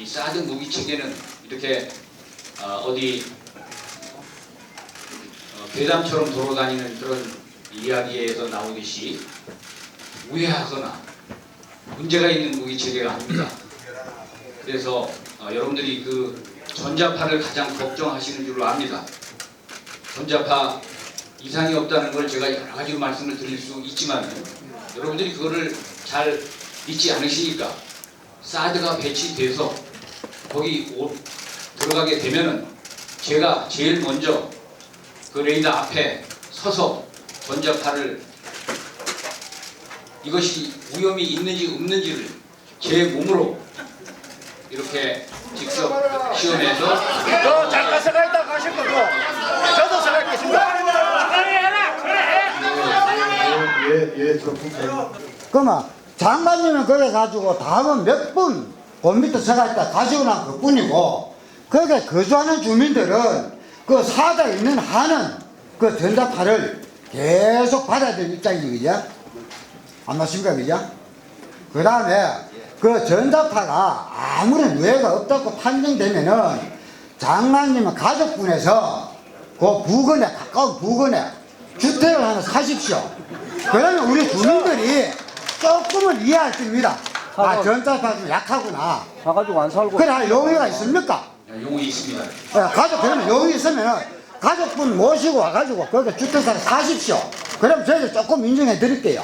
이 사드 무기 체계는 이렇게 어, 어디 어, 괴담처럼 돌아다니는 그런 이야기에서 나오듯이 우회하거나 문제가 있는 무기 체계가 아닙니다. 그래서 어, 여러분들이 그 전자파를 가장 걱정하시는 줄로 압니다. 전자파 이상이 없다는 걸 제가 여러 가지로 말씀을 드릴 수 있지만 여러분들이 그거를 잘 믿지 않으시니까 사드가 배치돼서 거기 오- 들어가게 되면은 제가 제일 먼저 그 레이더 앞에 서서 전자파를 이것이 위험이 있는지 없는지를 제 몸으로 이렇게 직접 시험해서 저 잠깐 서가 있다 가실 거고 저도 서가 있겠습니다. 예예 저 부장 그러면 장관님은 그래 가지고 다음은 몇분 그 밑에 서가 있다 가지고 난 그뿐이고 거기에 거주하는 주민들은 그 사다 있는 한은 그 전자파를 계속 받아야 될 입장이지 그죠? 안 맞습니까 그죠? 그 다음에 그 전자파가 아무런 무해가 없다고 판정되면은 장관님은 가족분에서 그 부근에 가까운 부근에 주택을 하나 사십시오. 그러면 우리 주민들이 조금은 이해할 겁니다. 아 전자파 좀 약하구나. 사가지고 안 살고 그래 할 용의가 있습니까? 용이 있습니다. 예, 가족 그러면 용의 있으면 가족분 모시고 와가지고 거기 주택사를 사십시오. 그럼 저희들 조금 인정해 드릴게요.